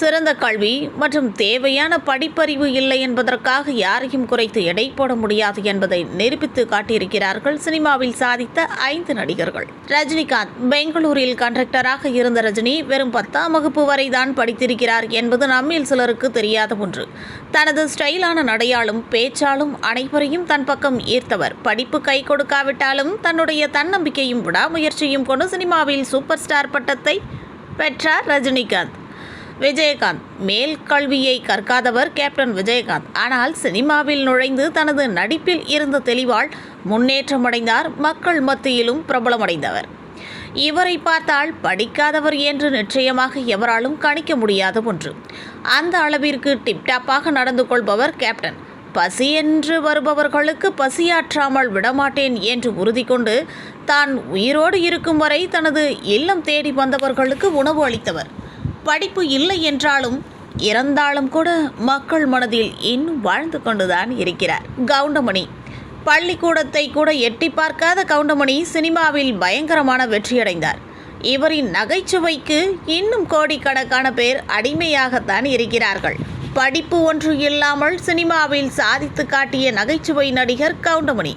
சிறந்த கல்வி மற்றும் தேவையான படிப்பறிவு இல்லை என்பதற்காக யாரையும் குறைத்து எடை போட முடியாது என்பதை நிரூபித்து காட்டியிருக்கிறார்கள் சினிமாவில் சாதித்த ஐந்து நடிகர்கள். ரஜினிகாந்த் பெங்களூரில் கண்டக்டராக இருந்த ரஜினி வெறும் பத்தாம் வகுப்பு வரை தான் படித்திருக்கிறார் என்பது நம்மில் சிலருக்கு தெரியாத ஒன்று. தனது ஸ்டைலான நடையாலும் பேச்சாலும் அனைவரையும் தன் பக்கம் ஈர்த்தவர். படிப்பு கை கொடுக்காவிட்டாலும் தன்னுடைய தன்னம்பிக்கையும் விடாமுயற்சியும் கொண்டு சினிமாவில் சூப்பர் ஸ்டார் பட்டத்தை பெற்றார் ரஜினிகாந்த். விஜயகாந்த். மேல் கல்வியை கற்காதவர் கேப்டன் விஜயகாந்த். ஆனால் சினிமாவில் நுழைந்து தனது நடிப்பில் இருந்த தெளிவால் முன்னேற்றமடைந்தார். மக்கள் மத்தியிலும் பிரபலமடைந்தவர். இவரை பார்த்தால் படிக்காதவர் என்று நிச்சயமாக எவராலும் கணிக்க முடியாத ஒன்று. அந்த அளவிற்கு டிப்டாப்பாக நடந்து கொள்பவர் கேப்டன். பசி என்று வருபவர்களுக்கு பசியாற்றாமல் விடமாட்டேன் என்று உறுதி கொண்டு தான் உயிரோடு இருக்கும் வரை தனது இல்லம் தேடி வந்தவர்களுக்கு உணவு அளித்தவர். படிப்பு இல்லை என்றாலும் இறந்தாலும் கூட மக்கள் மனதில் இன்னும் வாழ்ந்து கொண்டுதான் இருக்கிறார். கவுண்டமணி. பள்ளிக்கூடத்தை கூட எட்டி பார்க்காத கவுண்டமணி சினிமாவில் பயங்கரமான வெற்றியடைந்தார். இவரின் நகைச்சுவைக்கு இன்னும் கோடிக்கணக்கான பேர் அடிமையாகத்தான் இருக்கிறார்கள். படிப்பு ஒன்று இல்லாமல் சினிமாவில் சாதித்து காட்டிய நகைச்சுவை நடிகர் கவுண்டமணி.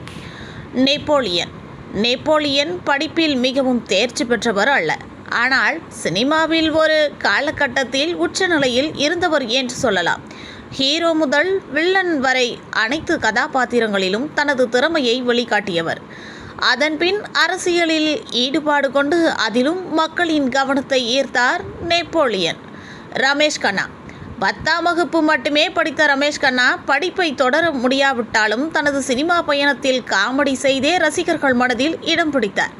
நெப்போலியன். நெப்போலியன் படிப்பில் மிகவும் தேர்ச்சி பெற்றவர் அல்ல. ஆனால் சினிமாவில் ஒரு காலகட்டத்தில் உச்சநிலையில் இருந்தவர் என்று சொல்லலாம். ஹீரோ முதல் வில்லன் வரை அனைத்து கதாபாத்திரங்களிலும் தனது திறமையை வெளிக்காட்டியவர். அதன்பின் அரசியலில் ஈடுபாடு கொண்டு அதிலும் மக்களின் கவனத்தை ஈர்த்தார் நெப்போலியன். ரமேஷ் கண்ணா. பத்தாம் வகுப்பு மட்டுமே படித்த ரமேஷ் கண்ணா படிப்பை தொடர முடியாவிட்டாலும் தனது சினிமா பயணத்தில் காமெடி செய்தே ரசிகர்கள் மனதில் இடம் பிடித்தார்.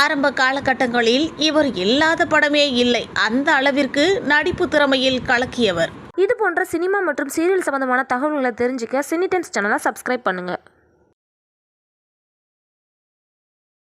ஆரம்ப காலகட்டங்களில் இவர் இல்லாத படமே இல்லை. அந்த அளவிற்கு நடிப்பு திறமையில் கலக்கியவர். இது போன்ற சினிமா மற்றும் சீரியல் சம்பந்தமான தகவல்களை தெரிஞ்சுக்க சினி டைம்ஸ் சேனலை சப்ஸ்கிரைப் பண்ணுங்கள்